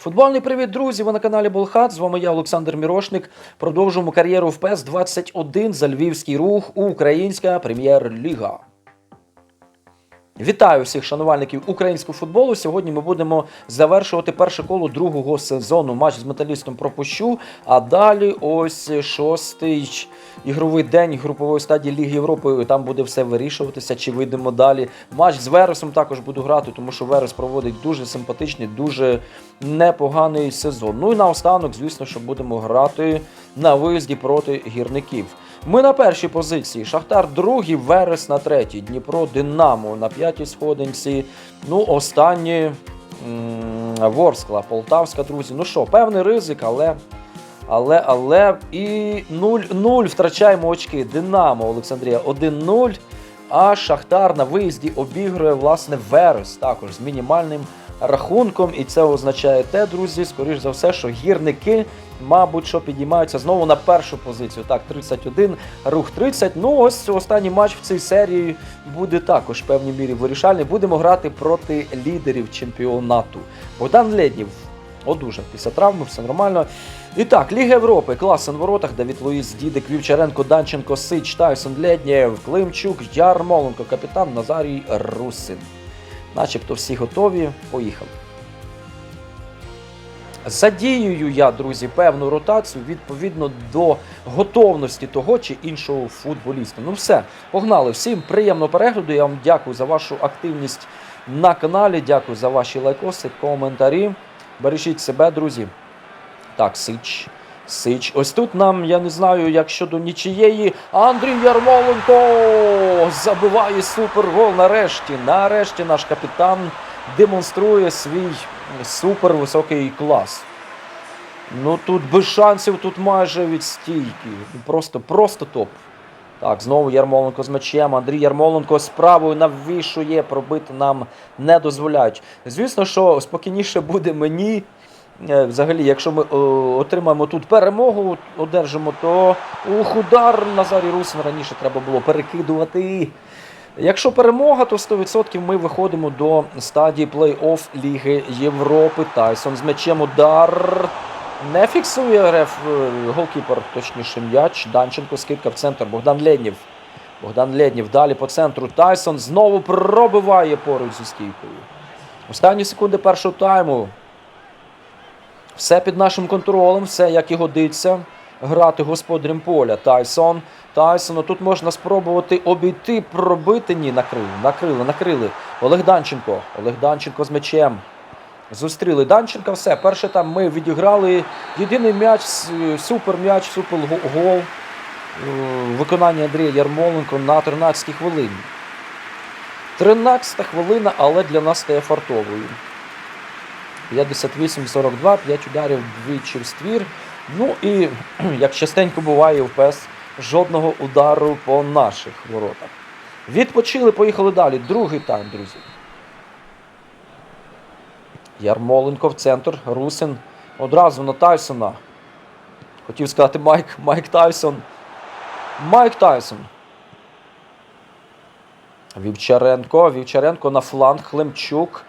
Футбольний привіт, друзі! Ви на каналі Болхат. З вами я, Олександр Мірошник. Продовжуємо кар'єру в ПЕС 21 за Львівський рух Українська прем'єр-ліга. Вітаю всіх шанувальників українського футболу. Сьогодні ми будемо завершувати перше коло другого сезону. Матч з металістом пропущу. А далі ось шостий ігровий день групової стадії Ліги Європи. Там буде все вирішуватися, чи вийдемо далі. Матч з Вересом також буду грати, тому що Верес проводить дуже симпатичний, дуже непоганий сезон. Ну і наостанок, звісно, що будемо грати на виїзді проти гірників. Ми на першій позиції. Шахтар другий, Верес на третій. Дніпро Динамо на п'ятій сходинці. Ну, останні Ворскла, Полтавська, друзі. Ну що, певний ризик, але. Але, але і 0-0 втрачаємо очки. Динамо Олександрія 1-0. А Шахтар на виїзді обігрує власне Верес також з мінімальним рахунком. І це означає те, друзі, скоріш за все, що гірники, мабуть, що підіймаються знову на першу позицію. Так, 31, рух 30. Ну, ось останній матч в цій серії буде також в певній мірі вирішальний. Будемо грати проти лідерів чемпіонату. Богдан Леднів одужав після травми, все нормально. І так, Ліга Європи, класен воротах, Давід Луїс, Дідик, Вівчаренко, Данченко, Сич, Тайсон, Леднєв, Климчук, Ярмоленко, капітан Назарій Русин. Начебто всі готові. Поїхали. Задіюю я, друзі, певну ротацію відповідно до готовності того чи іншого футболіста. Ну все, погнали. Всім приємного перегляду. Я вам дякую за вашу активність на каналі. Дякую за ваші лайкоси, коментарі. Бережіть себе, друзі. Так, Сич. Сич. Ось тут нам, я не знаю, як щодо нічиєї. Андрій Ярмоленко забиває супергол. Нарешті. Нарешті наш капітан демонструє свій супервисокий клас. Ну тут без шансів, тут майже від стійки. Просто, просто топ. Так, знову Ярмоленко з м'ячем. Андрій Ярмоленко з правою навішує, пробити нам не дозволяють. Звісно, що спокійніше буде мені. Е, Взагалі, якщо ми е, отримаємо тут перемогу, одержимо, то ух, удар Назарій Русин раніше треба було перекидувати. Якщо перемога, то 100% ми виходимо до стадії плей-офф Ліги Європи. Тайсон з м'ячем удар. Не фіксує реф е, голкіпер, точніше м'яч. Данченко скидка в центр. Богдан Леднєв. Богдан Леднєв далі по центру. Тайсон знову пробиває поруч зі стійкою. Останні секунди першого тайму. Все під нашим контролем, все як і годиться. Грати господарем поля. Тайсон. Тайсон. Тут можна спробувати обійти, пробити. Ні, накрили, накрили, накрили. Олег Данченко. Олег Данченко з м'ячем. Зустріли Данченка. Все. Перше там ми відіграли єдиний м'яч, супер м'яч, супер гол. е, Виконання Андрія Ярмоленко на 13-й хвилині. 13 хвилина, але для нас стає фартовою. 58-42, 5 ударів двічі в ствір. Ну і, як частенько буває в ПЕС, жодного удару по наших воротах. Відпочили, поїхали далі. Другий тайм, друзі. Ярмоленко в центр. Русин одразу на Тайсона. Хотів сказати Майк, Майк Тайсон. Майк Тайсон. Вівчаренко. Вівчаренко на фланг. Климчук.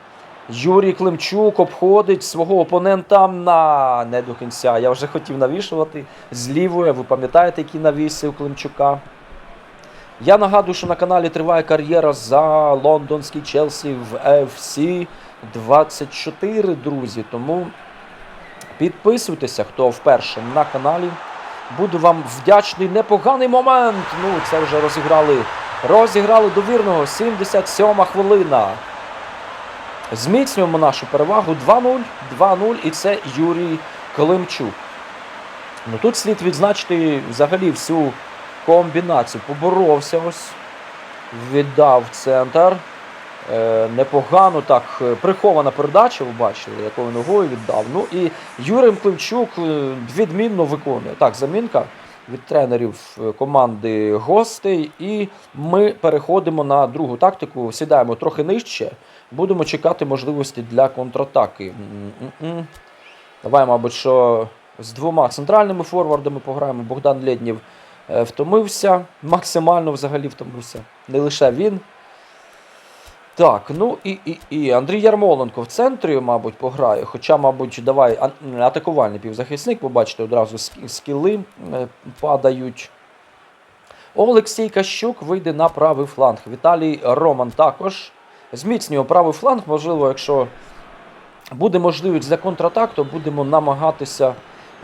Юрій Климчук обходить свого опонента на не до кінця. Я вже хотів навішувати з лівої. Ви пам'ятаєте, які навіси у Климчука? Я нагадую, що на каналі триває кар'єра за лондонський Челсі в FC 24, друзі. Тому підписуйтеся, хто вперше на каналі. Буду вам вдячний. Непоганий момент. Ну, це вже розіграли. Розіграли довірного. 77 хвилина. Зміцнюємо нашу перевагу 2-0, 2-0, і це Юрій Климчук. Ну тут слід відзначити взагалі всю комбінацію. Поборовся ось, віддав центр. Е, непогано так е, прихована передача, ви бачили, якою ногою віддав. Ну і Юрій Климчук е, відмінно виконує. Так, замінка від тренерів е, команди гостей. І ми переходимо на другу тактику, сідаємо трохи нижче. Будемо чекати можливості для контратаки. Давай, мабуть, що з двома центральними форвардами пограємо. Богдан Лєднєв е, втомився, максимально взагалі втомився. Не лише він. Так, ну і, і, і Андрій Ярмоленко в центрі, мабуть, пограє. Хоча, мабуть, давай атакувальний півзахисник, побачите, одразу скіли е, падають. Олексій Кащук вийде на правий фланг. Віталій Роман також зміцнює правий фланг. Можливо, якщо буде можливість для контратак, то будемо намагатися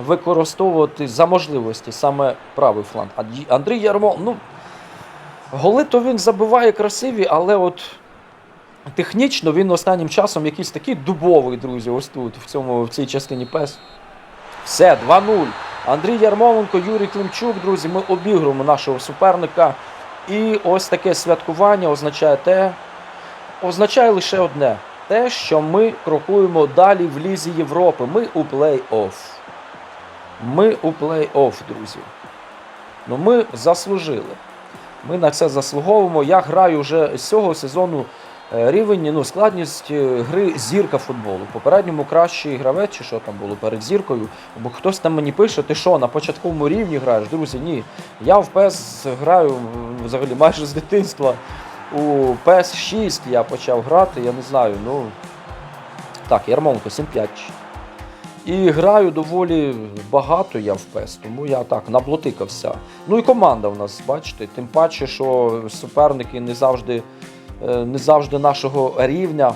використовувати за можливості саме правий фланг. Андрій Ярмоленко, ну, голи то він забиває красиві, але от технічно він останнім часом якийсь такий дубовий, друзі, ось тут, в, цьому, в цій частині ПЕС. Все, 2-0. Андрій Ярмоленко, Юрій Климчук, друзі, ми обігруємо нашого суперника. І ось таке святкування означає те, означає лише одне: те, що ми крокуємо далі в Лізі Європи. Ми у плей-офф. Ми у плей-офф, друзі. Ну, ми заслужили. Ми на це заслуговуємо. Я граю вже з цього сезону рівень, ну, складність е, гри зірка футболу. В попередньому кращий гравець, чи що там було перед зіркою. Бо хтось там мені пише, ти що, на початковому рівні граєш? Друзі, ні. Я в PES граю взагалі майже з дитинства. У PES 6 я почав грати, я не знаю, ну. Так, Ярмоленко 7-5. І граю доволі багато я в PES, тому я так наблотикався. Ну і команда в нас, бачите, тим паче, що суперники не завжди, е, не завжди нашого рівня.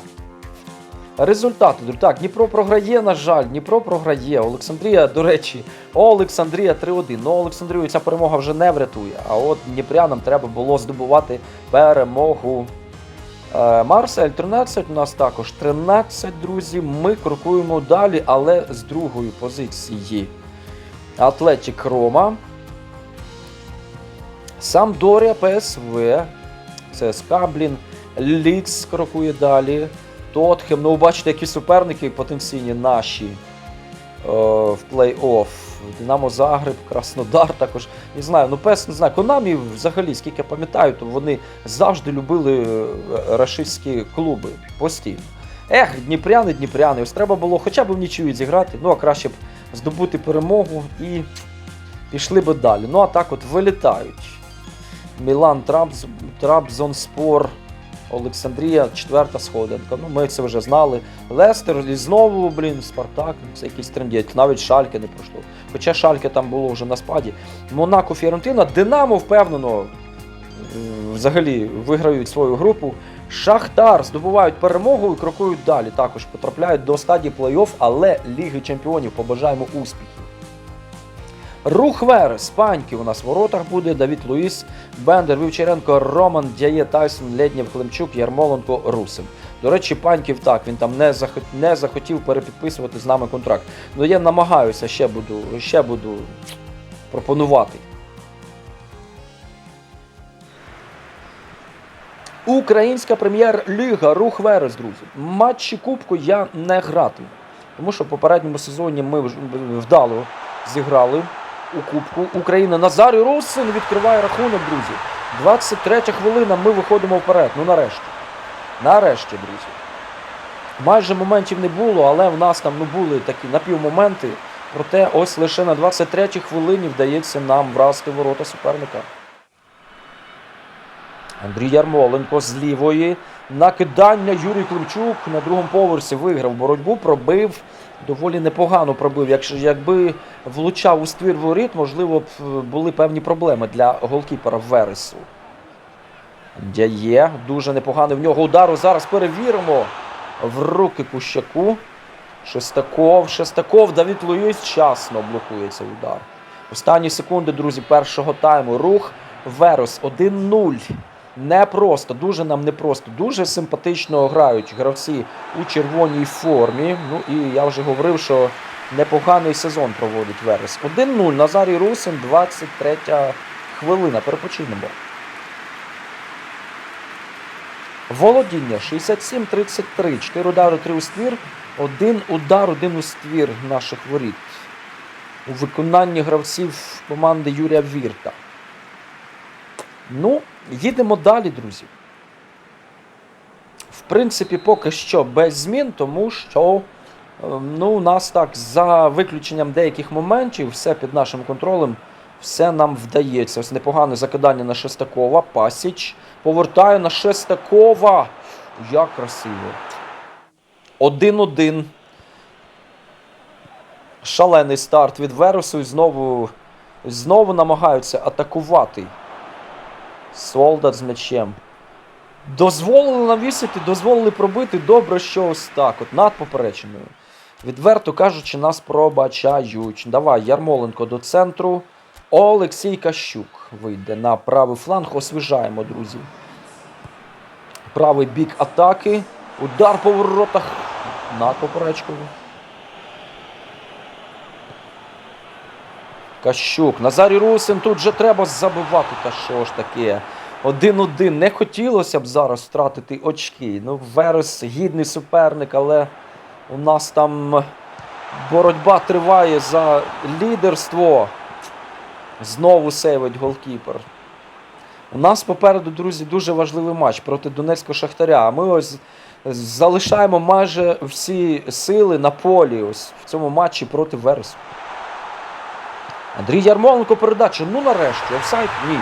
Результати. Так, Дніпро програє, на жаль, Дніпро програє. Олександрія, до речі, Олександрія 3-1. Ну, Олександрію ця перемога вже не врятує. А от Дніпрянам треба було здобувати перемогу. Е, Марсель 13, у нас також 13, друзі. Ми крокуємо далі, але з другої позиції. Атлетік Рома. Самдорія ПСВ. ЦСКА, блін. Ліц крокує далі. Тотхем. Ну, бачите, які суперники потенційні наші е, в плей-офф. Динамо Загреб, Краснодар також. Не знаю, ну пес не знаю. Конамі взагалі, скільки я пам'ятаю, то вони завжди любили е, рашистські клуби постійно. Ех, дніпряни, дніпряни. Ось треба було хоча б в нічию зіграти, ну а краще б здобути перемогу і пішли би далі. Ну а так от вилітають. Мілан, Трабз, Трабзонспор, Олександрія, четверта сходинка. Ну, ми це вже знали. Лестер і знову, блін, Спартак, це якийсь трендєць. Навіть Шальке не пройшло. Хоча Шальке там було вже на спаді. Монако Фіорентина, Динамо впевнено. Взагалі виграють свою групу. Шахтар здобувають перемогу і крокують далі. Також потрапляють до стадії плей-офф, але Ліги Чемпіонів побажаємо успіхів. Рух Верес, Паньки у нас в воротах буде, Давід Луїс, Бендер, Вівчаренко, Роман, Дяє, Тайсон, Леднєв, Климчук, Ярмоленко, Русин. До речі, Паньків так, він там не, захот... не захотів перепідписувати з нами контракт. Ну я намагаюся, ще буду, ще буду пропонувати. Українська прем'єр-ліга Рух Верес, друзі. Матчі Кубку я не гратиму. Тому що в попередньому сезоні ми вдало зіграли у Кубку. України. Назар Русин відкриває рахунок, друзі. 23 хвилина, ми виходимо вперед. Ну нарешті. Нарешті, друзі. Майже моментів не було, але в нас там ну, були такі напівмоменти. Проте ось лише на 23-й хвилині вдається нам вразити ворота суперника. Андрій Ярмоленко з лівої. Накидання Юрій Климчук на другому поверсі виграв боротьбу, пробив. Доволі непогано пробив. Якщо якби влучав у ствір воріт, можливо б е, були певні проблеми для голкіпера Вересу. Дяє. Дуже непоганий в нього удару. Зараз перевіримо. В руки Кущаку. Шестаков. Шестаков. Давід Луїс вчасно блокує цей удар. Останні секунди, друзі, першого тайму. Рух Верес 1-0. Непросто, дуже нам непросто. Дуже симпатично грають гравці у червоній формі. Ну і я вже говорив, що непоганий сезон проводить Верес. 1-0. Назарій Русин, 23 хвилина. Перепочинемо. Володіння 67-33. 4 удари, 3 у ствір. Один удар, один у ствір наших воріт. У виконанні гравців команди Юрія Вірта. Ну, їдемо далі, друзі. В принципі, поки що без змін, тому що е, ну, у нас так, за виключенням деяких моментів, все під нашим контролем, все нам вдається. Ось непогане закидання на Шестакова. Пасіч. Повертаю на Шестакова. Як красиво. 1-1. Шалений старт від Вересу і знову, знову намагаються атакувати. Солдат з м'ячем. Дозволили навісити, дозволили пробити. Добре, що ось так, от над поперечиною. Відверто кажучи, нас пробачають. Давай, Ярмоленко до центру. Олексій Кащук вийде на правий фланг. Освіжаємо, друзі. Правий бік атаки. Удар по воротах. Над поперечкою. Кащук. Назарій Русин тут же треба забивати. Та що ж таке? Один-один. Не хотілося б зараз втратити очки. Ну, Верес гідний суперник, але у нас там боротьба триває за лідерство. Знову сейвить голкіпер. У нас попереду, друзі, дуже важливий матч проти Донецького Шахтаря. А ми ось залишаємо майже всі сили на полі ось в цьому матчі проти Вересу. Андрій Ярмоленко передача. Ну нарешті, офсайд ні.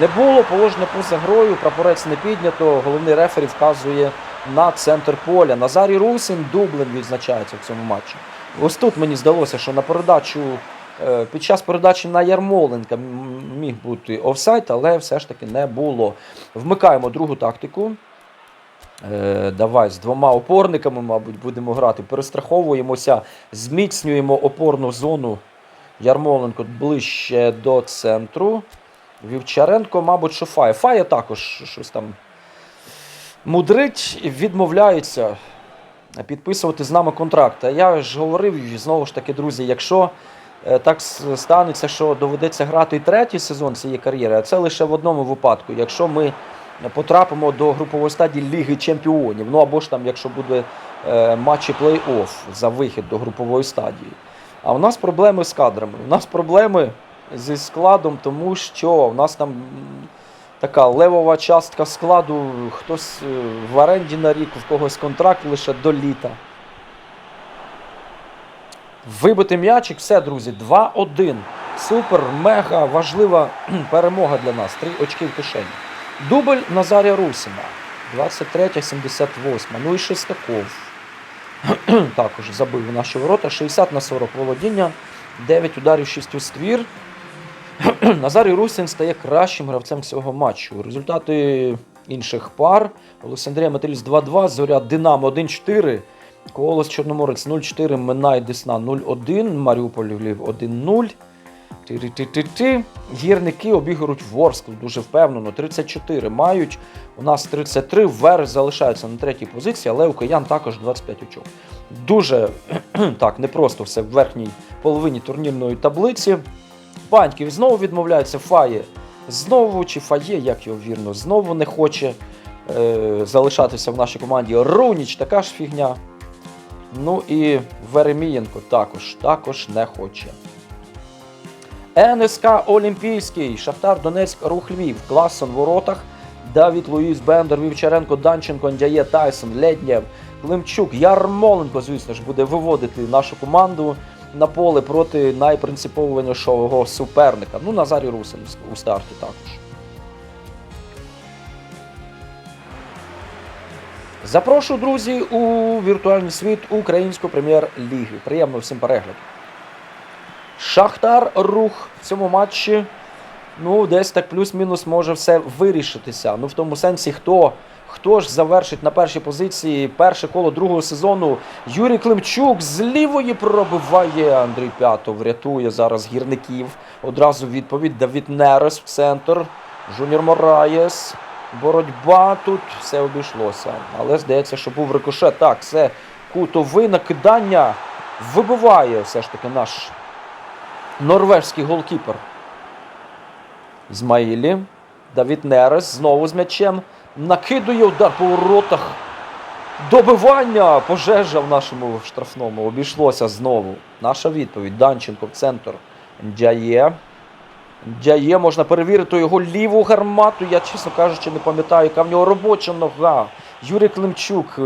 Не було положення поза грою, прапорець не піднято. Головний рефері вказує на центр поля. Назарій Русин дублем відзначається в цьому матчі. Ось тут мені здалося, що на передачу е, під час передачі на Ярмоленка міг бути офсайд, але все ж таки не було. Вмикаємо другу тактику. Е, Давай з двома опорниками, мабуть, будемо грати. Перестраховуємося, зміцнюємо опорну зону. Ярмоленко ближче до центру. Вівчаренко, мабуть, що Фає. Фає також щось там мудрить відмовляється підписувати з нами контракт. А я ж говорив, знову ж таки, друзі, якщо е, так станеться, що доведеться грати і третій сезон цієї кар'єри, а це лише в одному випадку, якщо ми потрапимо до групової стадії Ліги Чемпіонів, ну або ж там, якщо буде е, матчі плей-офф за вихід до групової стадії. А у нас проблеми з кадрами. У нас проблеми зі складом, тому що у нас там така левова частка складу, хтось е, в оренді на рік, в когось контракт лише до літа. Вибити м'ячик, все, друзі, 2-1. Супер, мега важлива перемога для нас. Три очки в кишені. Дубль Назарія Русина. 23-78. Ну і Шестаков. Також забив у наші ворота. 60 на 40 володіння. 9 ударів, 6 у ствір. Назарій Русін стає кращим гравцем цього матчу. Результати інших пар. Олександрія Метеліс 2-2, Зоря Динамо 1-4. Колос Чорноморець 0-4, Минай Десна 0-1, Маріуполь Львів 1-0. Ти-ти-ти-ти-ти. Гірники обіграють Ворскл дуже впевнено. 34 мають. У нас 33. Верес залишається на третій позиції, але у киян також 25 очок. Дуже так, непросто все в верхній половині турнірної таблиці. Паньків знову відмовляється. Фає знову чи Фає, як його вірно, знову не хоче е, залишатися в нашій команді. Руніч така ж фігня. Ну і Веремієнко також, також не хоче. НСК Олімпійський, Шахтар Донецьк, Рух Львів, Класон воротах, Давід Луїс, Бендер, Вівчаренко, Данченко, Ndяє, Тайсон, Леднєв, Климчук, Ярмоленко, звісно ж, буде виводити нашу команду на поле проти найпринциповішого суперника. Ну, Назарій Русин у старті також. Запрошую, друзі, у віртуальний світ української прем'єр-ліги. Приємно всім перегляду. Шахтар рух в цьому матчі. Ну, десь так плюс-мінус може все вирішитися. Ну, в тому сенсі, хто, хто ж завершить на першій позиції перше коло другого сезону. Юрій Климчук з лівої пробиває. Андрій П'ятов рятує зараз гірників. Одразу відповідь Давід Нерес в центр. Жуніор Мораєс. Боротьба тут все обійшлося. Але здається, що був рикошет. Так, це кутовий накидання. Вибиває все ж таки наш норвежський голкіпер. Ізмаїлі. Давід Нерес знову з м'ячем. Накидує удар по воротах. Добивання! Пожежа в нашому штрафному. Обійшлося знову. Наша відповідь. Данченко в центр. Дяє. Дяє, можна перевірити його ліву гармату. Я, чесно кажучи, не пам'ятаю, яка в нього робоча нога. Юрій Климчук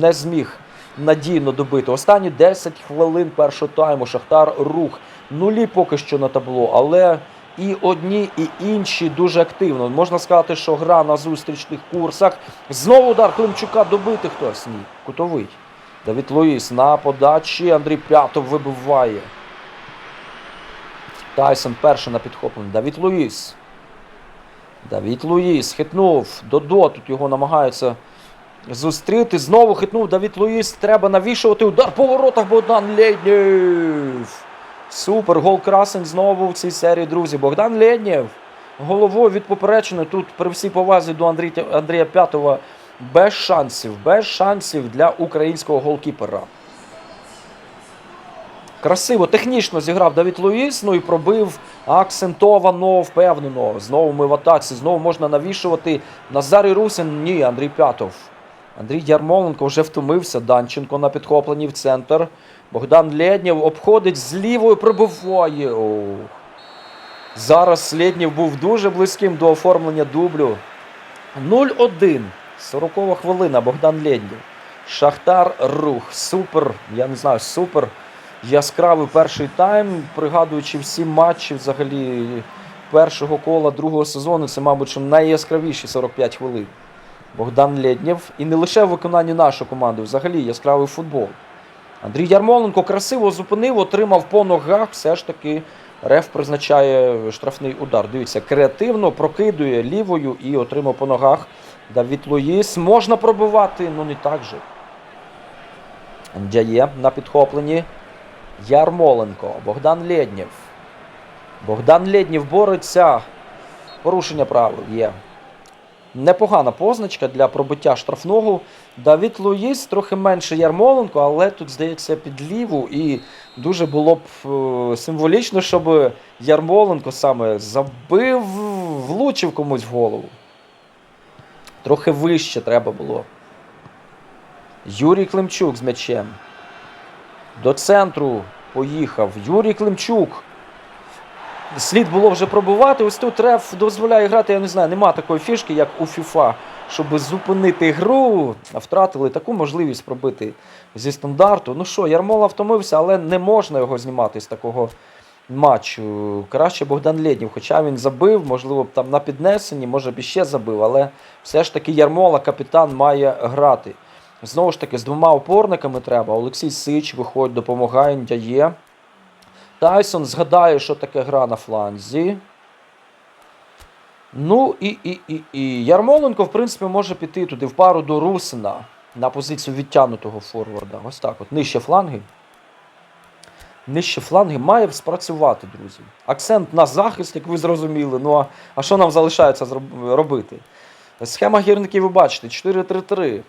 не зміг надійно добити. Останні 10 хвилин першого тайму. Шахтар рух. Нулі поки що на табло, але і одні, і інші дуже активно. Можна сказати, що гра на зустрічних курсах. Знову удар Климчука добити хтось. Ні, кутовий. Давід Луїс на подачі. Андрій П'ятов вибиває. Тайсон перший на підхопленні. Давід Луїс. Давід Луїс хитнув. Додо. Тут його намагаються зустріти. Знову хитнув Давід Луїс. Треба навішувати удар по воротах Богдан Лєднєв. Супер. Гол красень знову в цій серії, друзі. Богдан Лєднєв. Головою від поперечини. Тут при всій повазі до Андрія, Андрія П'ятова без шансів. Без шансів для українського голкіпера. Красиво, технічно зіграв Давід Луїс, ну і пробив акцентовано, впевнено. Знову ми в атаці, знову можна навішувати. Назарій Русин, ні, Андрій П'ятов. Андрій Ярмоленко вже втомився. Данченко на підхопленні в центр. Богдан Лєднєв обходить з лівою, пробиває. Зараз Лєднєв був дуже близьким до оформлення дублю. 0-1. 40 хвилина. Богдан Лєднєв. Шахтар Рух. Супер. Я не знаю, супер. Яскравий перший тайм, пригадуючи всі матчі взагалі першого кола другого сезону, це, мабуть, найяскравіші 45 хвилин. Богдан Лєднєв. І не лише в виконанні нашої команди, взагалі яскравий футбол. Андрій Ярмоленко красиво зупинив, отримав по ногах. Все ж таки Реф призначає штрафний удар. Дивіться, креативно прокидує лівою і отримав по ногах. Давід Луїс. Можна пробивати, ну не так же. Дяє на підхопленні. Ярмоленко. Богдан Лєднєв. Богдан Лєднєв бореться. Порушення правил є. Непогана позначка для пробиття штрафного. Давід Луїс трохи менше Ярмоленко, але тут, здається, під ліву. І дуже було б е, символічно, щоб Ярмоленко саме забив, влучив комусь в голову. Трохи вище треба було. Юрій Климчук з м'ячем. До центру поїхав. Юрій Климчук. Слід було вже пробувати. Ось тут реф дозволяє грати, я не знаю, нема такої фішки, як у FIFA, щоб зупинити гру. Втратили таку можливість пробити зі стандарту. Ну що, Ярмола втомився, але не можна його знімати з такого матчу. Краще Богдан Лєднів, хоча він забив, можливо, там на піднесенні, може б іще забив, але все ж таки Ярмола, капітан, має грати. Знову ж таки, з двома опорниками треба. Олексій Сич виходить, допомагає, дяє. Тайсон згадає, що таке гра на фланзі. Ну і, і, і, і. Ярмоленко, в принципі, може піти туди в пару до Русина на позицію відтягнутого форварда. Ось так от. Нижче фланги. Нижче фланги має спрацювати, друзі. Акцент на захист, як ви зрозуміли. Ну а, а що нам залишається робити? Схема гірників ви бачите, 4-3-3.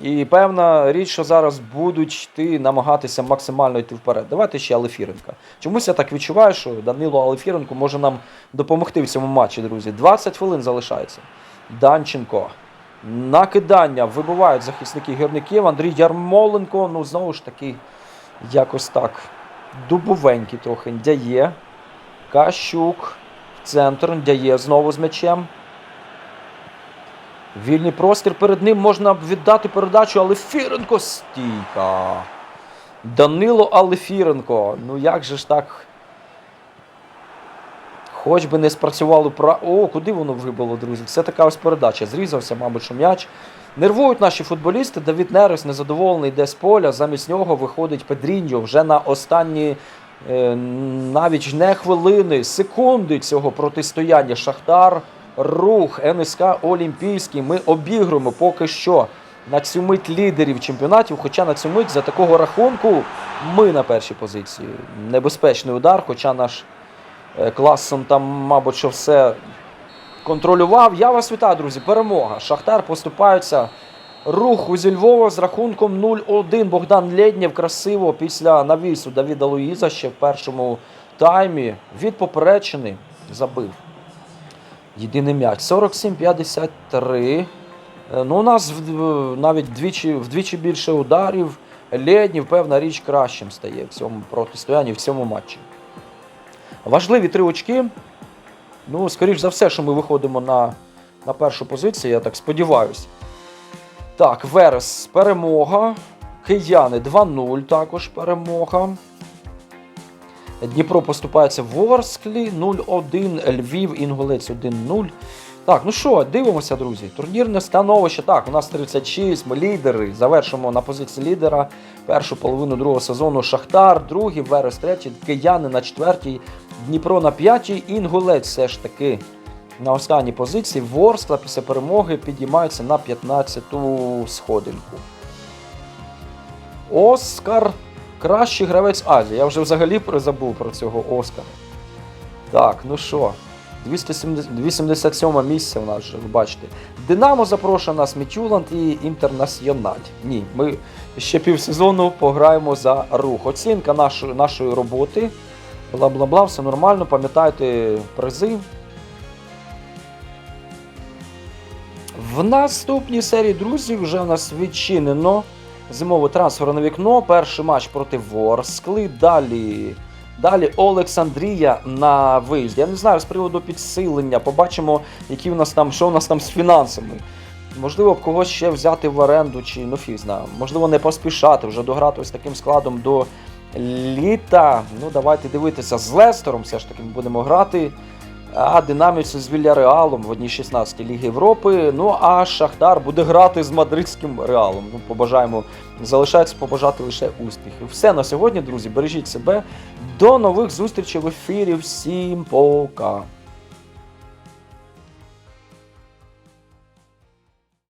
І певна річ, що зараз будуть йти, намагатися максимально йти вперед. Давайте ще Алефіренка. Чомусь я так відчуваю, що Данило Алефіренко може нам допомогти в цьому матчі, друзі. 20 хвилин залишається. Данченко. Накидання вибивають захисники гірників. Андрій Ярмоленко, ну знову ж таки, якось так. Дубовенький трохи. Дяє. Кащук. В центр. Дяє знову з м'ячем. Вільний простір перед ним можна віддати передачу, але Фіренко стійка. Данило Алефіренко. Ну як же ж так? Хоч би не спрацювало пра. О, куди воно вибило, друзі? Це така ось передача. Зрізався, мабуть, що м'яч. Нервують наші футболісти. Давід Нерес незадоволений йде з поля. Замість нього виходить Педріньо вже на останні е, навіть не хвилини, секунди цього протистояння. Шахтар, рух, НСК Олімпійський. Ми обігруємо поки що на цю мить лідерів чемпіонатів. Хоча на цю мить за такого рахунку ми на першій позиції. Небезпечний удар, хоча наш е, Класон там, мабуть, що все контролював. Я вас вітаю, друзі. Перемога. Шахтар поступаються руху зі Львова з рахунком 0-1. Богдан Лєднєв красиво після навісу Давіда Луїза ще в першому таймі від поперечини забив. Єдиний м'яч. 47-53. Е, Ну, у нас навіть вдвічі, вдвічі більше ударів. Лєднів, певна річ, кращим стає в цьому протистоянні, в цьому матчі. Важливі три очки. Ну, скоріш за все, що ми виходимо на, на першу позицію, я так сподіваюся. Так, Верес перемога. Кияни 2-0 також перемога. Дніпро поступається в Ворсклі 0-1, Львів, Інгулець 1-0. Так, ну що, дивимося, друзі. Турнірне становище. Так, у нас 36, ми лідери. Завершимо на позиції лідера першу половину другого сезону. Шахтар, другий, Верес третій, Кияни на четвертій, Дніпро на п'ятій, Інгулець все ж таки на останній позиції. Ворскла після перемоги підіймається на 15-ту сходинку. Оскар кращий гравець Азії. Я вже взагалі забув про цього Оскара. Так, ну що, 270 277 місце у нас вже, ви бачите. Динамо запрошує нас Мітюланд і Інтернаціональ. Ні, ми ще півсезону пограємо за рух. Оцінка нашої, нашої роботи. Бла-бла-бла, все нормально. Пам'ятайте призи. В наступній серії друзів вже у нас відчинено зимове трансферне вікно. Перший матч проти Ворскли. Далі. Далі Олександрія на виїзді. Я не знаю з приводу підсилення. Побачимо, які у нас там, що у нас там з фінансами. Можливо, б когось ще взяти в оренду, чи ну фіг знаю. Можливо, не поспішати, вже дограти ось таким складом до літа. Ну, давайте дивитися з Лестером, все ж таки будемо грати. А Динаміці з Вільяреалом в одній 16 Ліги Європи. Ну а Шахтар буде грати з мадридським реалом. Ну, побажаємо, залишається побажати лише успіхів. Все на сьогодні, друзі. Бережіть себе. До нових зустрічей в ефірі. Всім пока.